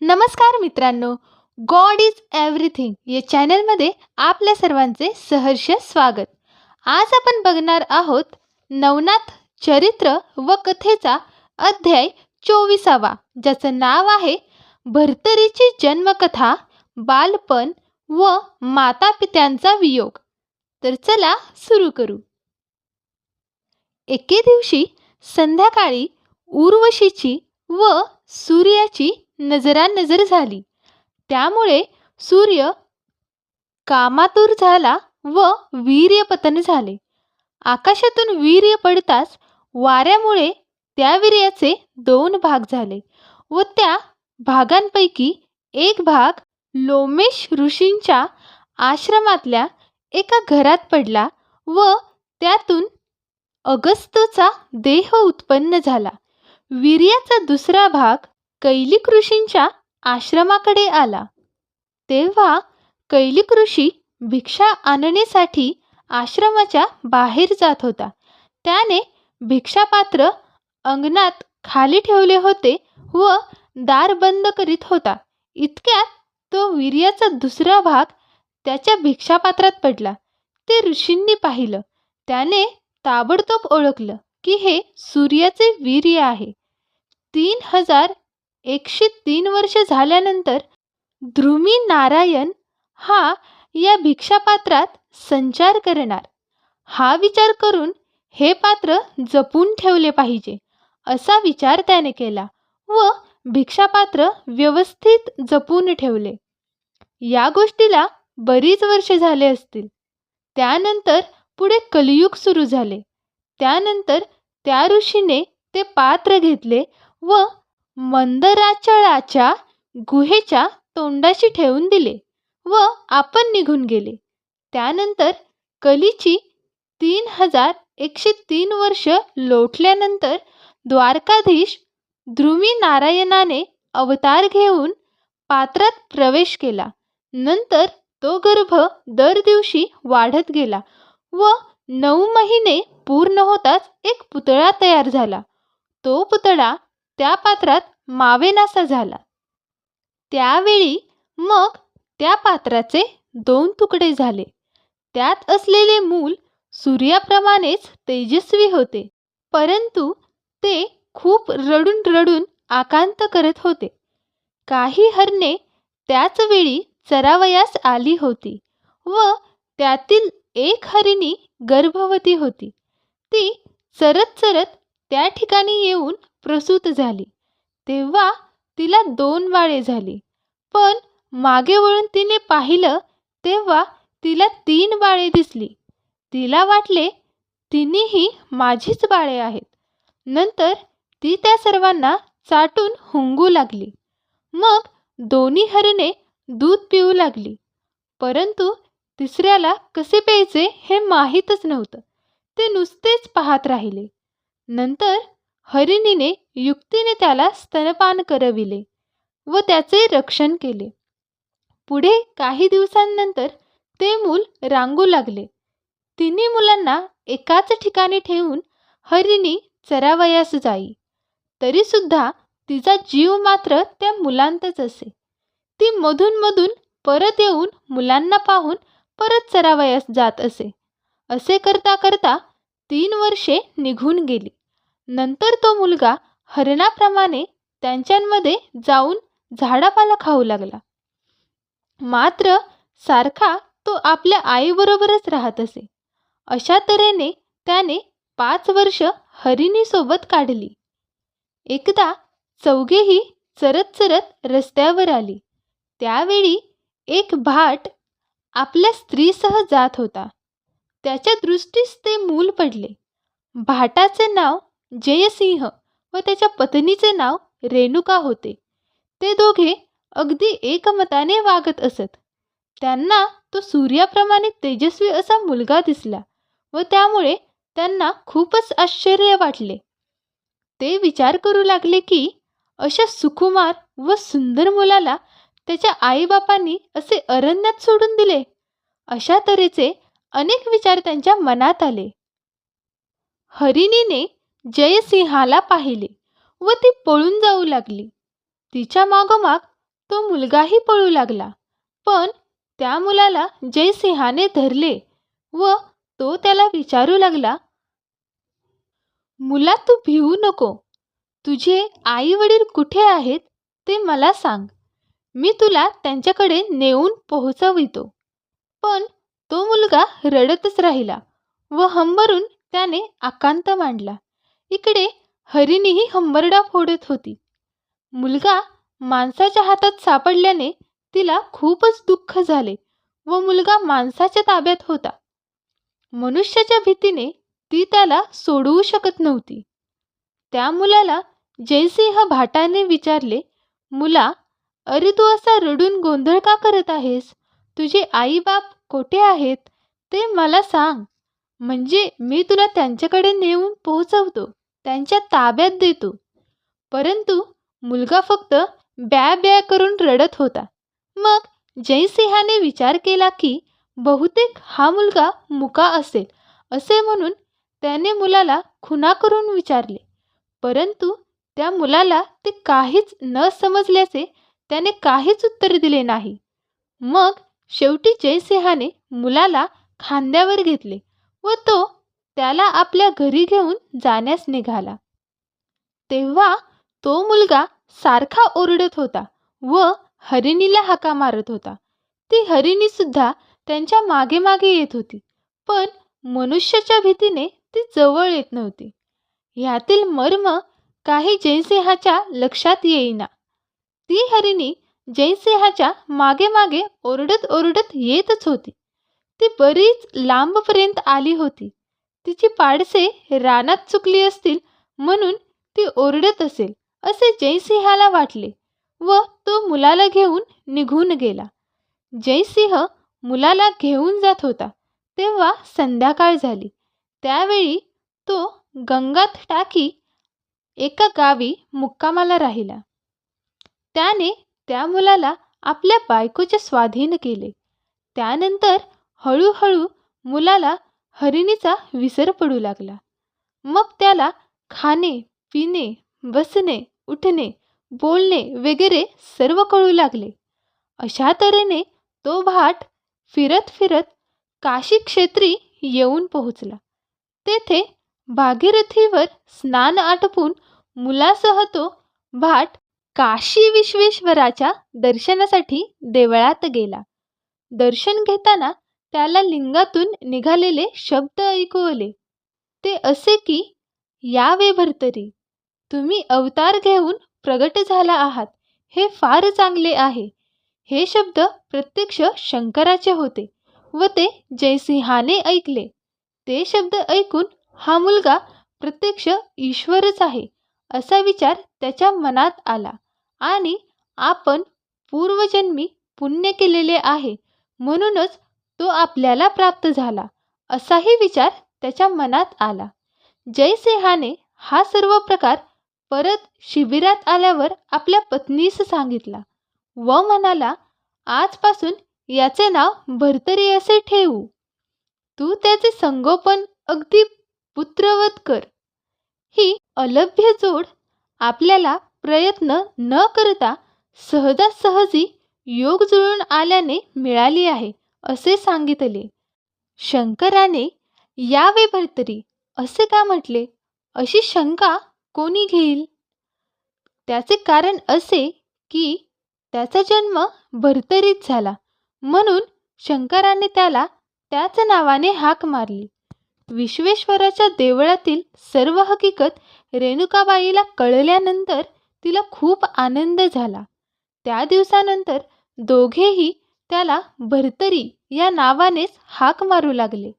नमस्कार मित्रांनो God is everything या चॅनलमध्ये आपल्या सर्वांचे सहर्ष स्वागत. आज आपण बघणार आहोत नवनाथ चरित्र व कथेचा अध्याय चोवीसावा ज्याचं नाव आहे भर्तरीची जन्मकथा बालपण व मातापित्यांचा वियोग. तर चला सुरू करू. एके दिवशी संध्याकाळी उर्वशीची व सूर्याची नजरानजर झाली. त्यामुळे सूर्य कामातूर झाला व वीर्यपतन झाले. आकाशातून वीर्य पडताच वाऱ्यामुळे त्या वीर्याचे दोन भाग झाले व त्या भागांपैकी एक भाग लोमेश ऋषींच्या आश्रमातल्या एका घरात पडला व त्यातून अगस्तचा देह उत्पन्न झाला. वीर्याचा दुसरा भाग कैलिक ऋषींच्या आश्रमाकडे आला. तेव्हा कैलिक ऋषी भिक्षा आणण्यासाठी आश्रमाच्या बाहेर जात होता. त्याने भिक्षापात्र अंगणात खाली ठेवले होते व दार बंद करीत होता. इतक्यात तो वीर्याचा दुसरा भाग त्याच्या भिक्षापात्रात पडला. ते ऋषींनी पाहिलं. त्याने ताबडतोब ओळखलं की हे सूर्याचे वीर्य आहे. तीन हजार एकशे तीन वर्ष झाल्यानंतर ध्रुमी नारायण हा या भिक्षापात्रात संचार करणार. हा विचार करून हे पात्र जपून ठेवले पाहिजे असा विचार त्याने केला व भिक्षापात्र व्यवस्थित जपून ठेवले. या गोष्टीला बरीच वर्ष झाले असतील. त्यानंतर पुढे कलियुग सुरू झाले. त्यानंतर त्या ऋषीने ते पात्र घेतले व मंदराचळाच्या गुहेच्या तोंडाशी ठेवून दिले व आपण निघून गेले. त्यानंतर कलीची तीन हजार एकशे तीन वर्ष लोटल्यानंतर द्वारकाधीश ध्रुमी नारायणाने अवतार घेऊन पात्रात प्रवेश केला. नंतर तो गर्भ दर दिवशी वाढत गेला व नऊ महिने पूर्ण होताच एक पुतळा तयार झाला. तो पुतळा त्या पात्रात मावेनासा झाला. त्यावेळी मग त्या पात्राचे दोन तुकडे झाले. त्यात असलेले मूल सूर्याप्रमाणेच तेजस्वी होते. परंतु ते खूप रडून रडून आकांत करत होते. काही हरणे त्याच वेळी चरावयास आली होती व त्यातील एक हरिणी गर्भवती होती. ती चरत चरत त्या ठिकाणी येऊन प्रसूत झाली. तेव्हा तिला दोन बाळे झाली. पण मागे वळून तिने पाहिलं तेव्हा तिला तीन बाळे दिसली. तिला वाटले तिन्हीही माझीच बाळे आहेत. नंतर ती त्या सर्वांना चाटून हुंगू लागली. मग दोन्ही हरणे दूध पिऊ लागली. परंतु तिसऱ्याला कसे प्यायचे हे माहीतच नव्हतं. ते नुसतेच पाहत राहिले. नंतर हरिणीने युक्तीने त्याला स्तनपान करविले व त्याचे रक्षण केले. पुढे काही दिवसांनंतर ते मूल रांगू लागले. तिन्ही मुलांना एकाच ठिकाणी ठेवून हरिणी चरावयास जाई. तरीसुद्धा तिचा जीव मात्र त्या मुलांतच असे. ती मधून मधून परत येऊन मुलांना पाहून परत चरावयास जात असे. असे करता करता तीन वर्षे निघून गेली. नंतर तो मुलगा हरणाप्रमाणे त्यांच्यांमध्ये जाऊन झाडापाला खाऊ लागला. मात्र सारखा तो आपल्या आईबरोबरच राहत असे. अशा तऱ्हेने त्याने पाच वर्ष हरिणीसोबत काढली. एकदा चौघेही चरत चरत रस्त्यावर आली. त्यावेळी एक भाट आपल्या स्त्रीसह जात होता. त्याच्या दृष्टीस ते मूल पडले. भाटाचे नाव जयसिंह व त्याच्या पत्नीचे नाव रेणुका होते. ते दोघे अगदी एकमताने वागत असत. त्यांना तो सूर्याप्रमाणे तेजस्वी असा मुलगा दिसला व त्यामुळे त्यांना खूपच आश्चर्य वाटले. ते विचार करू लागले की अशा सुकुमार व सुंदर मुलाला त्याच्या आईबापांनी असे अरण्यात सोडून दिले. अशा तऱ्हेचे अनेक विचार त्यांच्या मनात आले. हरिणीने जयसिंहाला पाहिले व ती पळून जाऊ लागली. तिच्या मागोमाग तो मुलगाही पळू लागला. पण त्या मुलाला जयसिंहाने धरले व तो त्याला विचारू लागला मुला तू भिवू नको. तुझे आई वडील कुठे आहेत ते मला सांग. मी तुला त्यांच्याकडे नेऊन पोहोचवितो. पण तो मुलगा रडतच राहिला व हंबरून त्याने आकांत मांडला. इकडे हरिणीही हंबरडा फोडत होती. मुलगा माणसाच्या हातात सापडल्याने तिला खूपच दुःख झाले व मुलगा माणसाच्या ताब्यात होता. मनुष्याच्या भीतीने ती त्याला सोडवू शकत नव्हती. त्या मुलाला जयसिंह भाटाने विचारले मुला अरे तू असा रडून गोंधळ का करत आहेस? तुझे आई बाप कोठे आहेत? ते मला सांग. म्हणजे मी तुला त्यांच्याकडे नेऊन पोहोचवतो त्यांच्या ताब्यात देतो. परंतु मुलगा फक्त ब्या ब्या करून रडत होता. मग जयसिंहाने विचार केला की बहुतेक हा मुलगा मुका असेल असे म्हणून त्याने मुलाला खुना करून विचारले. परंतु त्या मुलाला ते काहीच न समजल्याचे त्याने काहीच उत्तर दिले नाही. मग शेवटी जयसिंहाने मुलाला खांद्यावर घेतले. व तो त्याला आपल्या घरी घेऊन जाण्यास निघाला. तेव्हा तो मुलगा सारखा ओरडत होता व हरिणीला हाका मारत होता. ती हरिणी सुद्धा त्यांच्या मागे मागे येत होती पण मनुष्याच्या भीतीने ती जवळ येत नव्हती. ह्यातील मर्म काही जयसिंहाच्या लक्षात येईना. ती हरिणी जयसिंहाच्या मागे मागे ओरडत ओरडत येतच होती. ती बरीच लांबपर्यंत आली होती. तिची पाडसे रानात चुकली असतील म्हणून ती ओरडत असेल असे जयसिंहाला वाटले व तो मुलाला घेऊन निघून गेला. जयसिंह मुलाला घेऊन जात होता तेव्हा संध्याकाळ झाली. त्यावेळी तो गंगात टाकी एका गावी मुक्कामाला राहिला. त्याने त्या मुलाला आपल्या बायकोचे स्वाधीन केले. त्यानंतर हळूहळू मुलाला हरिणीचा विसर पडू लागला. मग त्याला खाणे पिणे बसणे उठणे बोलणे वगैरे सर्व कळू लागले. अशा तऱ्हेने तो भाट फिरत फिरत काशी क्षेत्री येऊन पोहोचला. तेथे भागीरथीवर स्नान आटपून मुलासह तो भाट काशी विश्वेश्वराच्या दर्शनासाठी देवळात गेला. दर्शन घेताना त्याला लिंगातून निघालेले शब्द ऐकू आले ते असे की यावे भरतरी तुम्ही अवतार घेऊन प्रगट झाला आहात. हे फार चांगले आहे. हे शब्द प्रत्यक्ष शंकराचे होते व ते जयसिंहाने ऐकले. ते शब्द ऐकून हा मुलगा प्रत्यक्ष ईश्वरच आहे असा विचार त्याच्या मनात आला. आणि आपण पूर्वजन्मी पुण्य केलेले आहे म्हणूनच तो आपल्याला प्राप्त झाला असाही विचार त्याच्या मनात आला. जयसिंहाने हा सर्व प्रकार परत शिबिरात आल्यावर आपल्या पत्नीस सांगितला. व म्हणाला आजपासून याचे नाव भरतरी असे ठेवू. तू त्याचे संगोपन अगदी पुत्रवत कर. ही अलभ्य जोड आपल्याला प्रयत्न न करता सहजासहजी योग जुळून आल्याने मिळाली आहे. असे सांगितले. शंकराने यावे भरतरी असे का म्हटले? अशी शंका कोणी घेईल? त्याचे कारण असे की त्याचा जन्म भरतरीत झाला. म्हणून शंकराने त्याला त्याच नावाने हाक मारली. विश्वेश्वराच्या देवळातील सर्व हकीकत रेणुकाबाईला कळल्यानंतर तिला खूप आनंद झाला. त्या दिवसानंतर दोघेही त्याला भरतरी या नावानेच हाक मारू लागले.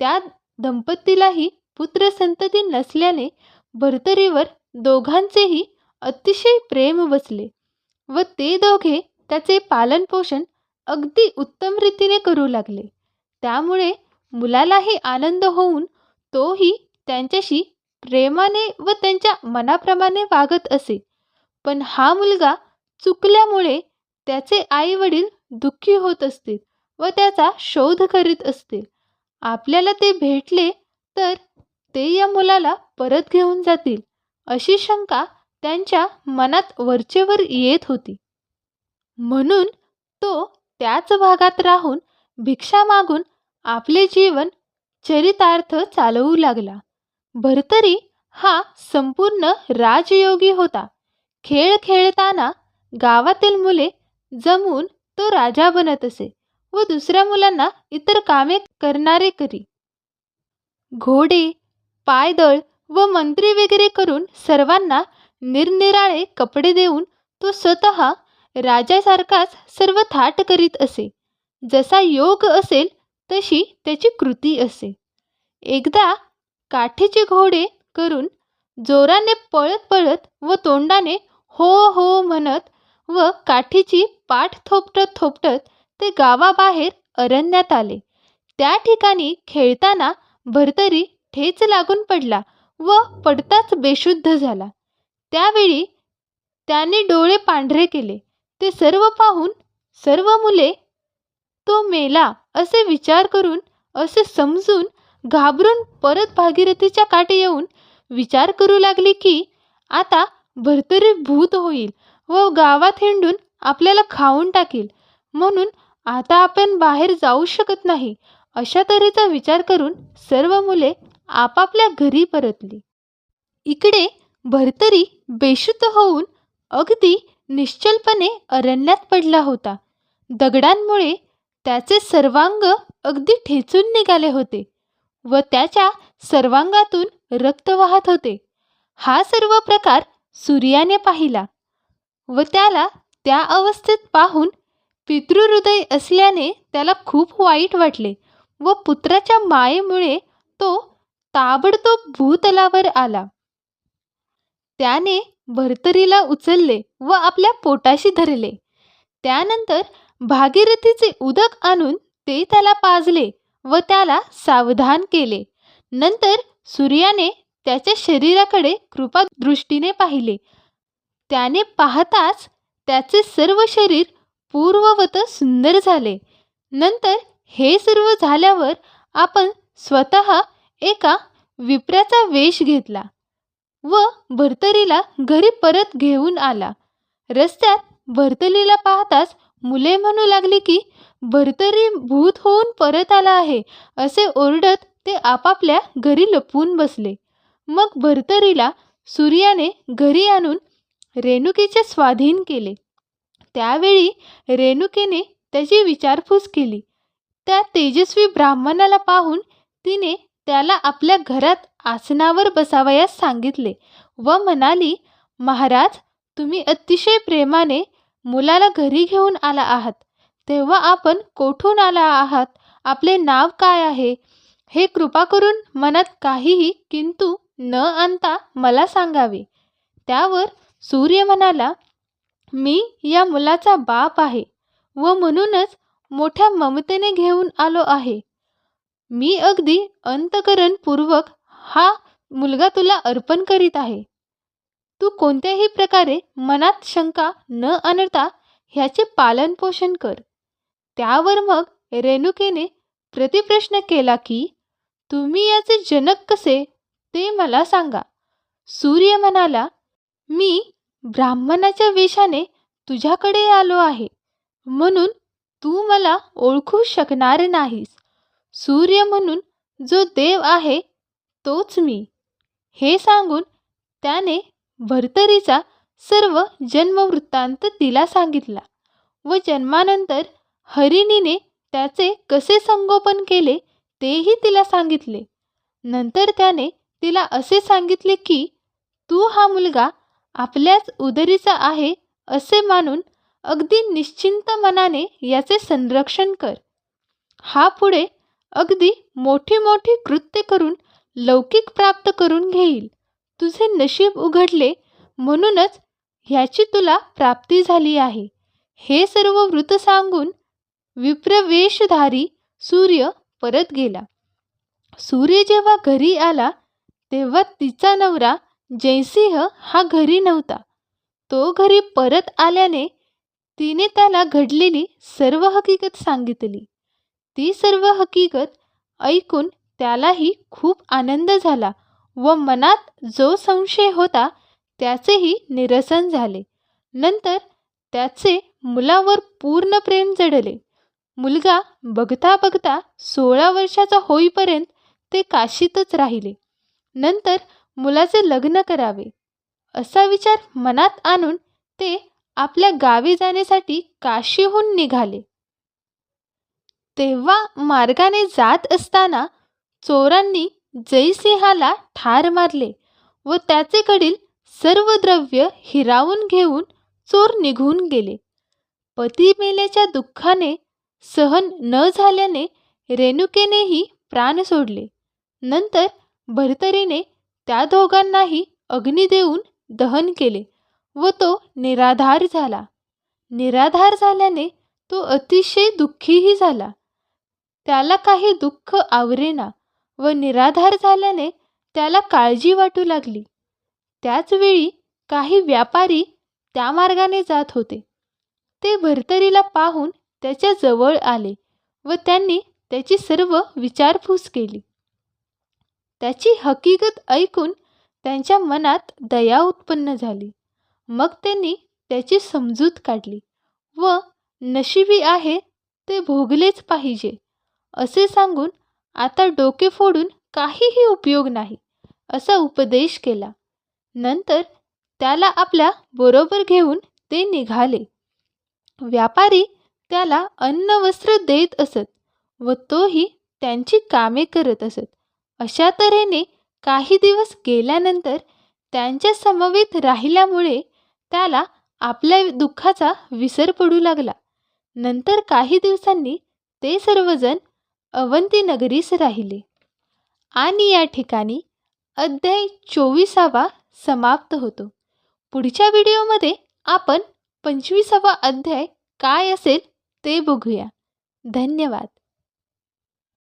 त्या दंपतीलाही पुत्रसंतती नसल्याने भरतरीवर दोघांचेही अतिशय प्रेम बसले व ते दोघे त्याचे पालनपोषण अगदी उत्तम रीतीने करू लागले. त्यामुळे मुलालाही आनंद होऊन तोही त्यांच्याशी प्रेमाने व त्यांच्या मनाप्रमाणे वागत असे. पण हा मुलगा चुकल्यामुळे त्याचे आई वडील दुःखी होत असतील व त्याचा शोध करीत असतील. आपल्याला ते भेटले तर ते या मुलाला परत घेऊन जातील अशी शंका त्यांच्या मनात वरचेवर येत होती. म्हणून तो त्याच भागात राहून भिक्षा मागून आपले जीवन चरितार्थ चालवू लागला. भर्तरी हा संपूर्ण राजयोगी होता. खेळ खेळताना गावातील मुले जमून तो राजा बनत असे व दुसऱ्या मुलांना इतर कामे करणारे करी. घोडे पायदळ व मंत्री वगैरे करून सर्वांना निरनिराळे कपडे देऊन तो स्वतः राजासारखाच सर्व थाट करीत असे. जसा योग असेल तशी त्याची कृती असे. एकदा काठीचे घोडे करून जोराने पळत पळत व तोंडाने हो हो म्हणत व काठीची पाठ थोपटत थोपटत ते गावाबाहेर अरण्यात आले. त्या ठिकाणी खेळताना भरतरी ठेच लागून पडला व पडताच बेशुद्ध झाला. त्यावेळी त्याने डोळे पांढरे केले. ते सर्व पाहून सर्व मुले तो मेला असे विचार करून असे समजून घाबरून परत भागीरथीच्या काठी येऊन विचार करू लागली की आता भरतरी भूत होईल. व गावात हिंडून आपल्याला खाऊन टाकेल. म्हणून आता आपण बाहेर जाऊ शकत नाही अशा तऱ्हेचा विचार करून सर्व मुले आपापल्या घरी परतली. इकडे भरतरी बेशुद्ध होऊन अगदी निश्चलपणे अरण्यात पडला होता. दगडांमुळे त्याचे सर्वांग अगदी ठेचून निघाले होते व त्याच्या सर्वांगातून रक्त वाहत होते. हा सर्व प्रकार सूर्याने पाहिला. व त्याला त्या अवस्थेत पाहून पितृहृदय असल्याने त्याला खूप वाईट वाटले व पुत्राच्या मायेमुळे तो ताबडतोब भूतलावर आला. त्याने भर्तरीला उचलले व आपल्या पोटाशी धरले. त्यानंतर भागीरथीचे उदक आणून ते त्याला पाजले व त्याला सावधान केले. नंतर सूर्याने त्याच्या शरीराकडे कृपा दृष्टीने पाहिले. त्याने पाहताच त्याचे सर्व शरीर पूर्ववत सुंदर झाले. नंतर हे सर्व झाल्यावर आपण स्वतः एका विप्राचा वेश घेतला व भर्तरीला घरी परत घेऊन आला. रस्त्यात भरतरीला पाहताच मुले म्हणू लागली की भर्तरी भूत होऊन परत आला आहे असे ओरडत ते आपापल्या घरी लपवून बसले. मग भर्तरीला सूर्याने घरी आणून रेणुकेचे स्वाधीन केले. त्यावेळी रेणुकेने त्याची विचारपूस केली. त्या तेजस्वी ब्राह्मणाला पाहून तिने त्याला आपल्या घरात आसनावर बसावयास सांगितले व म्हणाली महाराज तुम्ही अतिशय प्रेमाने मुलाला घरी घेऊन आला आहात. तेव्हा आपण कोठून आला आहात? आपले नाव काय आहे? हे कृपा करून मनात काहीही किंतु न आणता मला सांगावे त्यावर सूर्य म्हणाला मी या मुलाचा बाप आहे व म्हणूनच मोठ्या ममतेने घेऊन आलो आहे. मी अगदी अंतकरणपूर्वक हा मुलगा तुला अर्पण करीत आहे. तू कोणत्याही प्रकारे मनात शंका न आणता ह्याचे पालनपोषण कर. त्यावर मग रेणुकेने प्रतिप्रश्न केला की तुम्ही याचे जनक कसे? ते मला सांगा. सूर्य म्हणाला मी ब्राह्मणाच्या वेशाने तुझ्याकडे आलो आहे. म्हणून तू मला ओळखू शकणार नाहीस. सूर्य म्हणून जो देव आहे तोच मी. हे सांगून त्याने भर्तरीचा सर्व जन्मवृत्तांत तिला सांगितला व जन्मानंतर हरिणीने त्याचे कसे संगोपन केले तेही तिला सांगितले. नंतर त्याने तिला असे सांगितले की तू हा मुलगा आपल्याच उदरीचा आहे असे मानून अगदी निश्चिंत मनाने याचे संरक्षण कर. हा पुढे अगदी मोठी मोठी कृत्य करून लौकिक प्राप्त करून घेईल. तुझे नशीब उघडले म्हणूनच ह्याची तुला प्राप्ती झाली आहे. हे सर्व वृत्त सांगून विप्रवेशधारी सूर्य परत गेला. सूर्य जेव्हा घरी आला तेव्हा तिचा नवरा जयसिंह हा घरी नव्हता. तो घरी परत आल्याने तिने त्याला घडलेली सर्व हकीकत सांगितली. ती सर्व हकीकत ऐकून त्यालाही खूप आनंद झाला व मनात जो संशय होता त्याचेही निरसन झाले. नंतर त्याचे मुलावर पूर्ण प्रेम जडले. मुलगा बघता बघता सोळा वर्षाचा होईपर्यंत ते काशीतच राहिले. नंतर मुलाचे लग्न करावे. असा विचार मनात आणून ते आपल्या गावी जाण्यासाठी काशीहून निघाले. तेव्हा मार्गाने जात असताना चोरांनी जयसिंहाला ठार मारले व त्याचेकडील सर्व द्रव्य हिरावून घेऊन चोर निघून गेले. पती मेल्याच्या दुःखाने सहन न झाल्याने रेणुकेनेही प्राण सोडले. नंतर भरतरीने त्या दोघांनाही अग्नी देऊन दहन केले व तो निराधार झाला. निराधार झाल्याने तो अतिशय दुःखीही झाला. त्याला काही दुःख आवरेना व निराधार झाल्याने त्याला काळजी वाटू लागली. त्याचवेळी काही व्यापारी त्या मार्गाने जात होते. ते भरतरीला पाहून त्याच्याजवळ आले व त्यांनी त्याची सर्व विचारपूस केली. त्याची हकीकत ऐकून त्यांच्या मनात दया उत्पन्न झाली. मग त्यांनी त्याची समजूत काढली. व नशिबी आहे ते भोगलेच पाहिजे असे सांगून आता डोके फोडून काहीही उपयोग नाही असा उपदेश केला. नंतर त्याला आपल्या बरोबर घेऊन ते निघाले. व्यापारी त्याला अन्न वस्त्र देत असत व तोही त्यांची कामे करत असत. अशा तऱ्हेने काही दिवस गेल्यानंतर त्यांच्या समवेत राहिल्यामुळे त्याला आपल्या दुःखाचा विसर पडू लागला. नंतर काही दिवसांनी ते सर्वजण अवंतीनगरीस राहिले. आणि या ठिकाणी अध्याय चोवीसावा समाप्त होतो. पुढच्या व्हिडिओमध्ये आपण पंचवीसावा अध्याय काय असेल ते बघूया. धन्यवाद.